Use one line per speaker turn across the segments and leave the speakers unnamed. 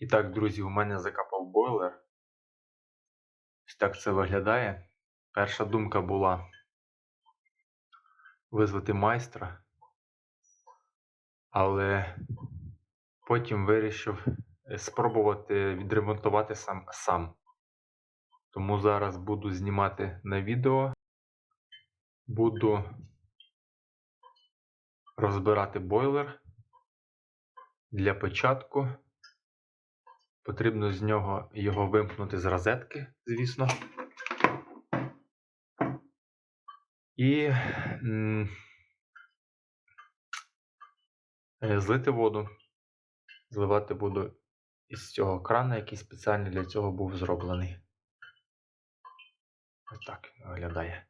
І так, друзі, у мене закапав бойлер. Ось так це виглядає. Перша думка була визвати майстра, але потім вирішив е, спробувати відремонтувати сам сам. Тому зараз буду знімати на відео, буду розбирати бойлер. Для початку потрібно з нього його вимкнути з розетки, звісно. І е, злити воду. Зливати буду із цього крана, який спеціально для цього був зроблений. Ось так виглядає.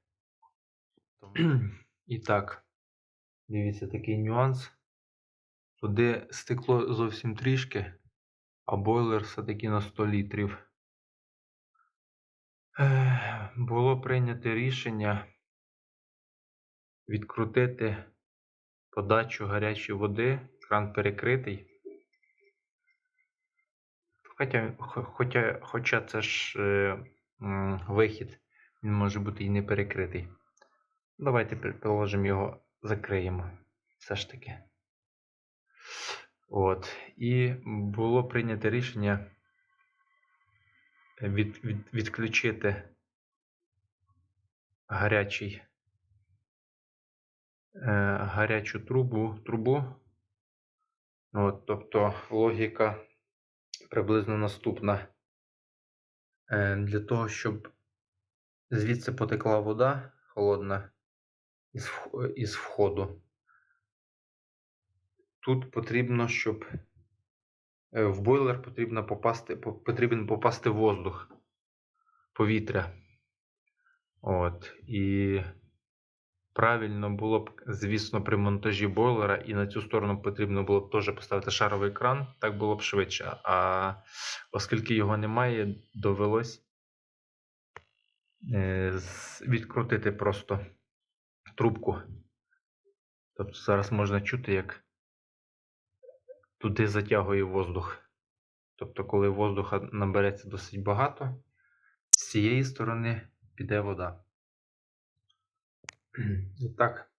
І так, дивіться такий нюанс. Туди стекло зовсім трішки, а бойлер все-таки на 100 літрів. Було прийнято рішення відкрутити подачу гарячої води, кран перекритий. Хоча, хоча, хоча це ж е, вихід, він може бути і не перекритий. Давайте предположимо його закриємо. Все ж таки. От. І було прийнято рішення від, від, відключити гарячий, е, гарячу трубу. трубу. От, тобто логіка приблизно наступна. Е, для того, щоб звідси потекла вода холодна із, із входу. Тут потрібно, щоб е, в бойлер потрібно попасти, по- потрібен попасти воздух, повітря. От. І правильно було б, звісно, при монтажі бойлера, і на цю сторону потрібно було б теж поставити шаровий кран, так було б швидше. А оскільки його немає, довелось е, відкрутити просто трубку. Тобто зараз можна чути, як туди затягує воздух. Тобто, коли воздуха набереться досить багато, з цієї сторони піде вода. І так,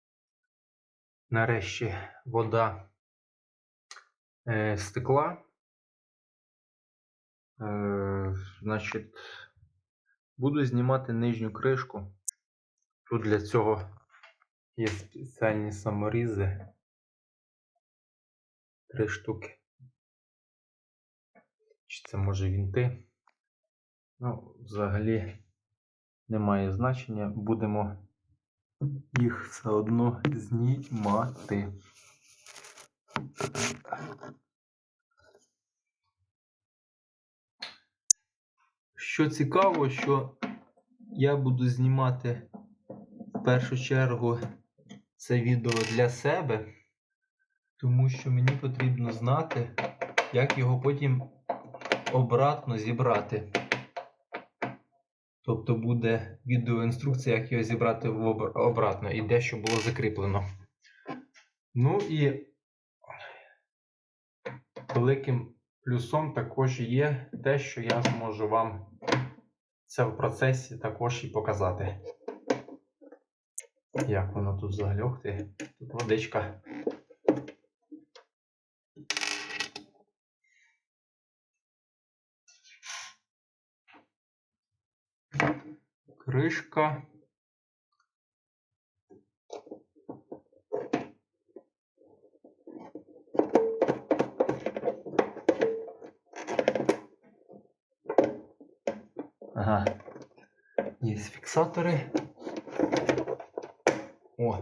нарешті вода е, стекла. Е, значить, буду знімати нижню кришку. Тут для цього є спеціальні саморізи. Три штуки. Чи це може вінти? Ну, взагалі немає значення. Будемо їх все одно знімати. Що цікаво, що я буду знімати в першу чергу це відео для себе, тому що мені потрібно знати, як його потім обратно зібрати. Тобто буде відеоінструкція, як його зібрати обратно і де що було закріплено. Ну і великим плюсом також є те, що я зможу вам це в процесі також і показати. Як воно тут взагалі? Тут водичка. Кришка. Ага. Є фіксатори. О,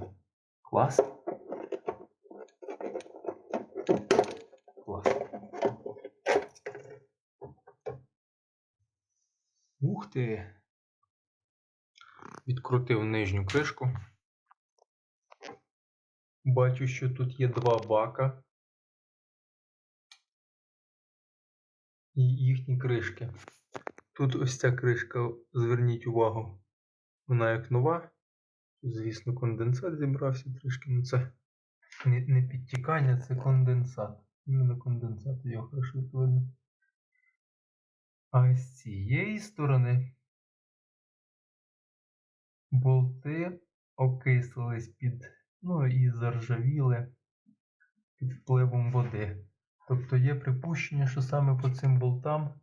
клас. Клас. Ух ти. Відкрутив нижню кришку. Бачу, що тут є два бака. І їхні кришки. Тут ось ця кришка, зверніть увагу, вона як нова. Звісно, конденсат зібрався трішки. Ну це не, не підтікання, це конденсат. Іменно конденсат, його хорошо видно. А з цієї сторони болти окислились під, ну і заржавіли під впливом води. Тобто є припущення, що саме по цим болтам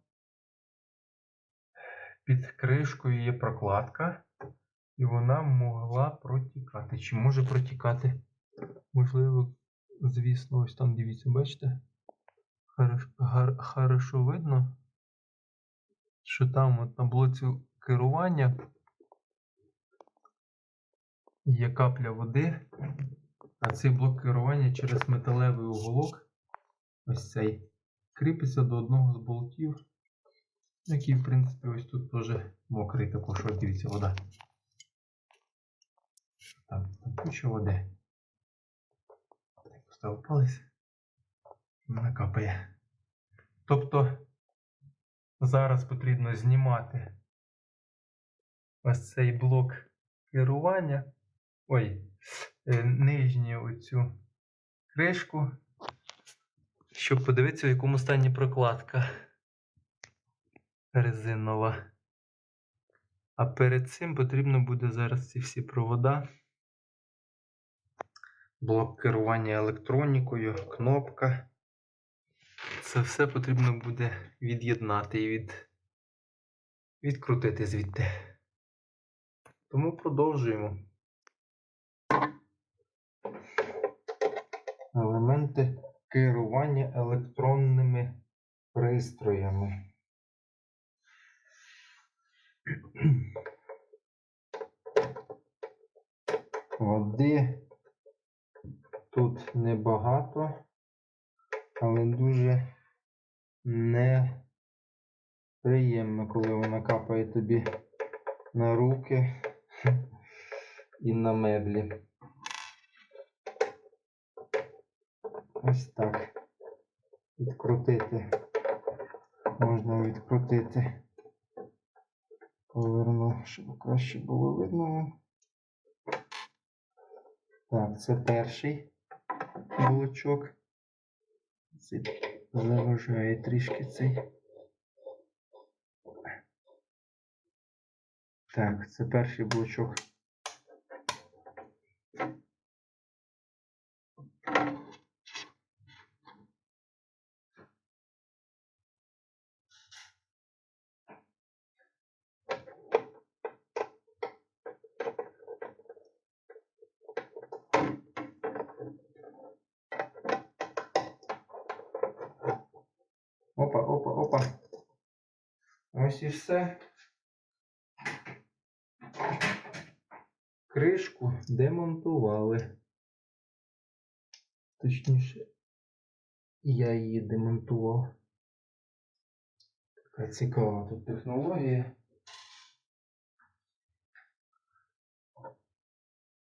під кришкою є прокладка, і вона могла протікати. Чи може протікати? Можливо, звісно, ось там дивіться, бачите? Хорошо видно, що там от на блоці керування є капля води, а цей блок керування через металевий уголок, ось цей, кріпиться до одного з болтів, який, в принципі, ось тут теж мокрий також, ось дивіться, вода. Там, куча води. Поставив палець, вона капає. Тобто зараз потрібно знімати ось цей блок керування. Ой, е, нижню оцю кришку, щоб подивитися, в якому стані прокладка резинова. А перед цим потрібно буде зараз ці всі провода. Блок керування електронікою, кнопка. Це все потрібно буде від'єднати і від... відкрутити звідти. Тому продовжуємо. Елементи керування електронними пристроями. Води тут небагато, але дуже неприємно, коли вона капає тобі на руки і на меблі. Ось так. Відкрутити. Можна відкрутити. Поверну, щоб краще було видно. Так, це перший блочок. Це заважає трішки цей. Так, це перший блочок. Ось і все. Кришку демонтували. Точніше, я її демонтував. Така цікава тут технологія.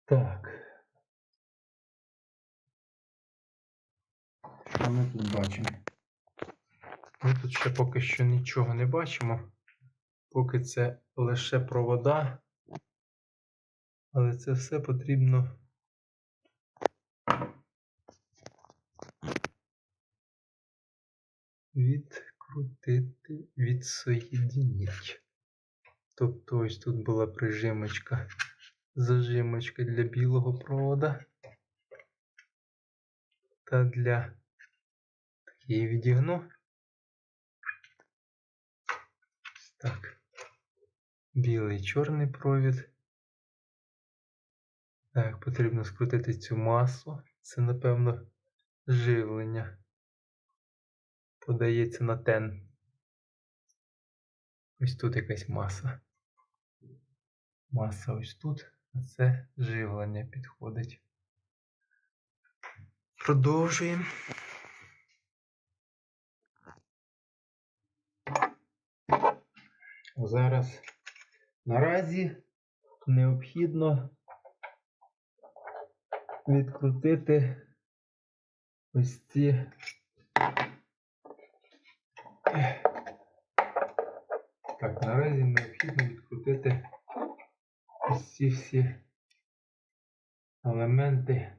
Так. Що ми тут бачимо? Ми тут ще поки що нічого не бачимо. Поки це лише провода. Але це все потрібно. Відкрутити, відсоєдінити. Тобто ось тут була прижимочка, зажимочка для білого провода. Та для її відігну. Так. Білий чорний провід. Так, потрібно скрутити цю масу. Це, напевно, живлення. Подається на тен. Ось тут якась маса. Маса ось тут, а це живлення підходить. Продовжуємо. Зараз наразі необхідно відкрутити ось ці так, наразі необхідно відкрутити ось ці всі елементи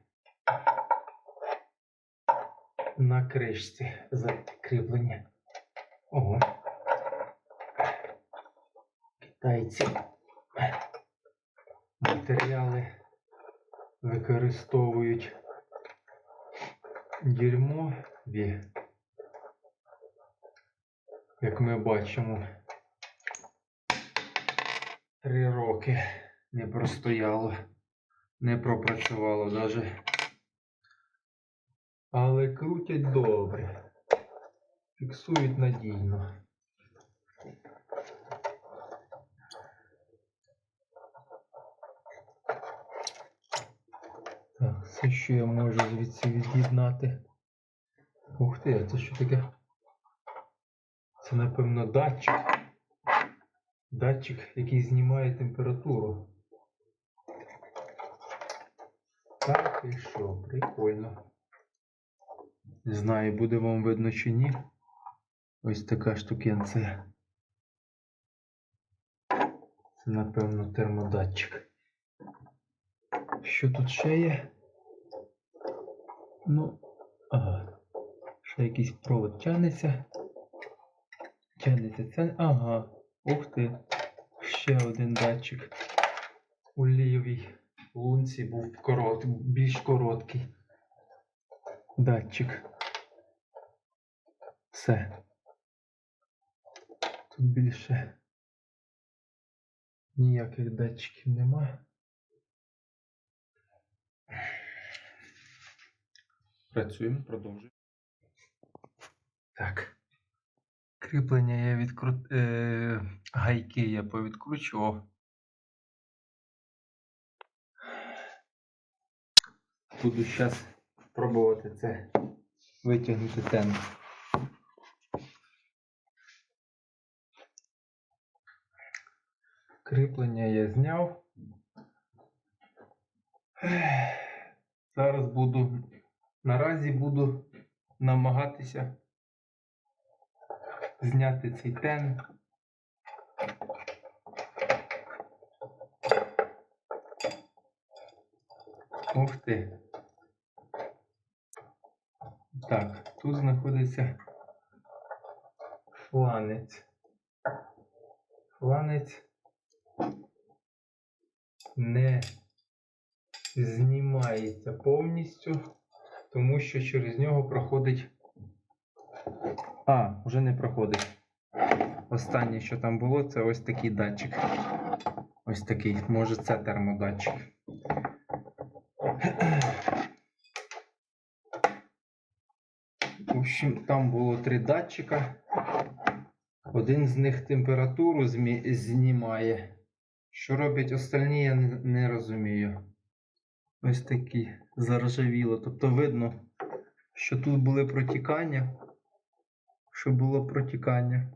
на кришці закріплення. Ого. Китайці матеріали використовують дерьмові, як ми бачимо, три роки не простояло, не пропрацювало навіть. Але крутять добре, фіксують надійно. Так, що я можу звідси від'єднати. Ух ти, а це що таке? Це, напевно, датчик. Датчик, який знімає температуру. Так і що, прикольно. Не знаю, буде вам видно чи ні. Ось така штукенція. Це, напевно, термодатчик. Що тут ще є? Ну, ага. Ще якийсь провод тянеться. Тянеться це. Ага. Ух ти. Ще один датчик. У лівій лунці був корот, більш короткий. Датчик. Все. Тут більше ніяких датчиків немає. Працюємо, продовжуємо. Так. Кріплення я відкру... Е... Гайки я повідкручував. Буду зараз пробувати це витягнути тен. Кріплення я зняв. Зараз буду наразі буду намагатися зняти цей тен. Ух ти. Так, тут знаходиться фланець. Фланець не знімається повністю, тому що через нього проходить. А, вже не проходить. Останнє, що там було, це ось такий датчик. Ось такий. Може це термодатчик. В общем, там було три датчика. Один з них температуру знімає. Що роблять остальні, я не, не розумію. Ось такі заржавіло. Тобто видно, що тут були протікання, що було протікання.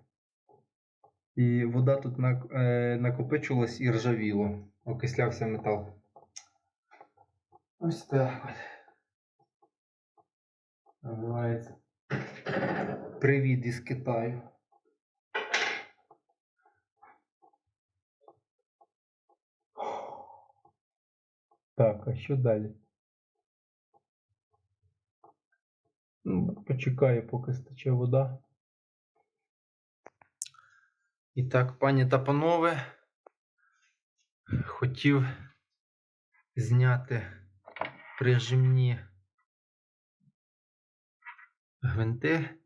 І вода тут е, накопичувалась і ржавіло. Окислявся метал. Ось так от. Називається. Привіт із Китаю. Так, а що далі? Ну, почекаю, поки стече вода. І так, пані та панове, хотів зняти прижимні гвинти.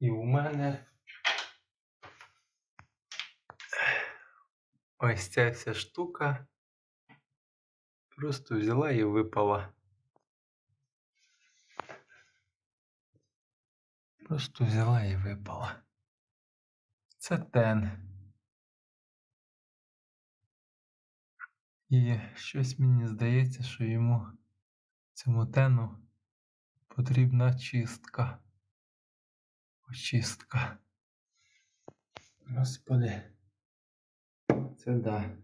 І у мене ось ця вся штука просто взяла і випала. Просто взяла і випала. Це тен. І щось мені здається, що йому цьому тену потрібна чистка. Очистка. Господи. Це да.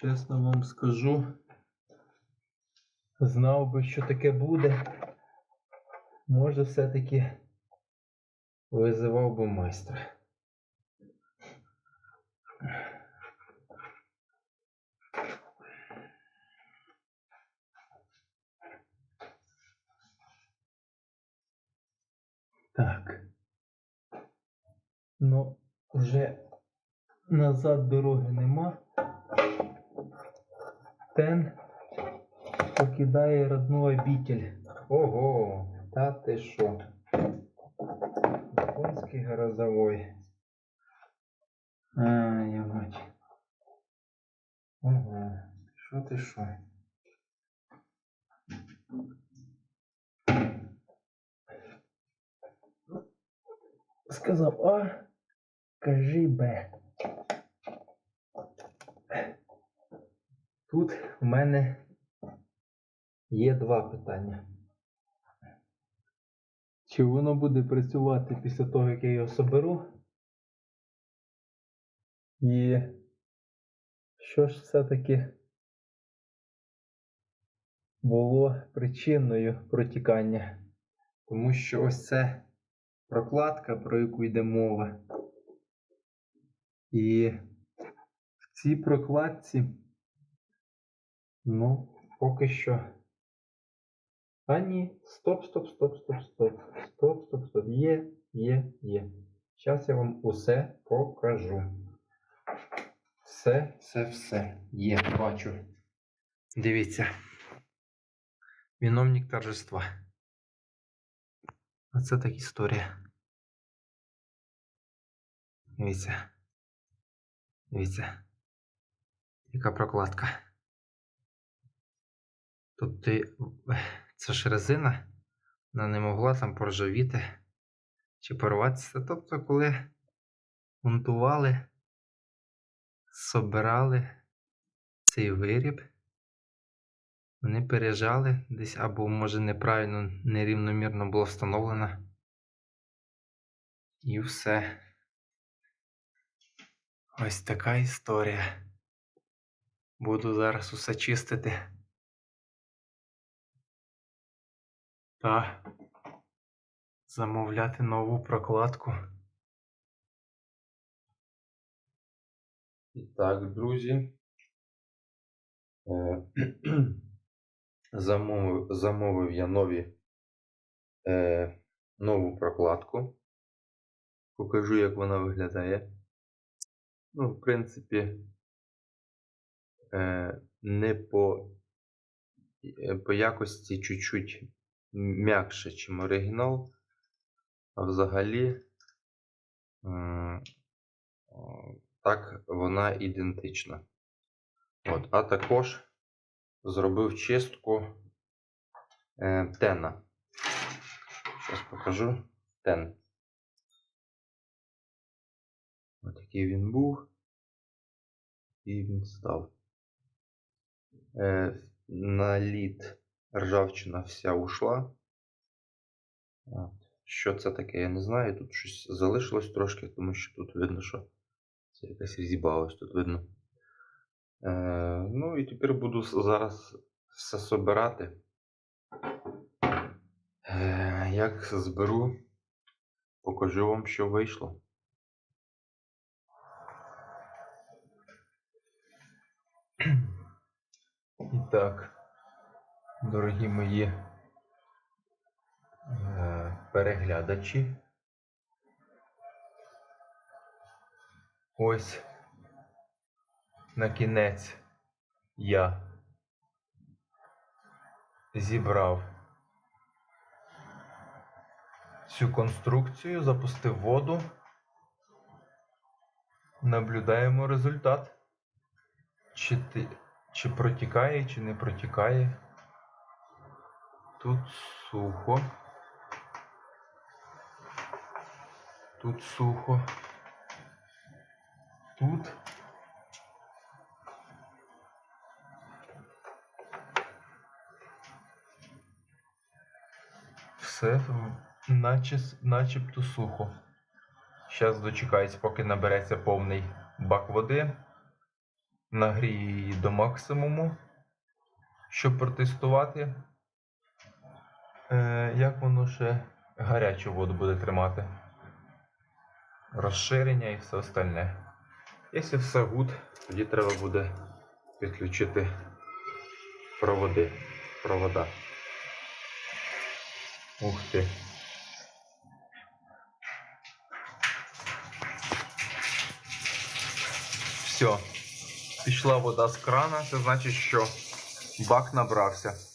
Чесно вам скажу. Знав би, що таке буде. Може, все-таки визивав би майстра. Так. Ну, Вже назад дороги нема. Тен покидає родну обитель. Ого, та ти що? Японський грозовой. Ай, я мать. Ого, що ти що? Сказав А, кажи Б. Тут в мене є два питання. Чи воно буде працювати після того, як я його соберу? І що ж все-таки було причиною протікання? Тому що ось це прокладка, про яку йде мова. І в цій прокладці, ну, поки що. А ні, стоп, стоп, стоп, стоп, стоп. Стоп, стоп, стоп. Є, є, є. Зараз я вам усе покажу. Все, все, все. Є, бачу. Дивіться. Виновник торжества. Оце так історія. Дивіться. Дивіться. Яка прокладка. Тобто це ж резина, вона не могла там поржавіти чи порватися. Тобто, коли монтували, собирали цей виріб, вони пережали десь або, може, неправильно, нерівномірно було встановлено. І все. Ось така історія. Буду зараз усе чистити. Та замовляти нову прокладку. І так, друзі. Е, Замовив, замовив я нові, е, нову прокладку. Покажу, як вона виглядає. Ну, в принципі, е, не по, е, по якості чуть-чуть м'якше, ніж оригінал. А взагалі, так вона ідентична. От, а також зробив чистку е, тена. Зараз покажу тен. Ось такий він був. І він став. Е, на лід ржавчина вся ушла. От. Що це таке, я не знаю. Тут щось залишилось трошки, тому що тут видно, що це якась різьба тут видно. Е, ну і тепер буду зараз все собирати. Е, як зберу, покажу вам, що вийшло. І так, дорогі мої е, переглядачі. Ось на кінець я зібрав цю конструкцію, запустив воду. Наблюдаємо результат. Чи, ти, чи протікає, чи не протікає. Тут сухо. Тут сухо. Тут. Все наче, начебто сухо. Зараз дочекаюсь, поки набереться повний бак води. Нагрію її до максимуму, щоб протестувати, е, як воно ще гарячу воду буде тримати. Розширення і все остальне. Якщо все гуд, тоді треба буде підключити проводи. провода. Ух ти. Все. Пішла вода з крана, це значить, що бак набрався.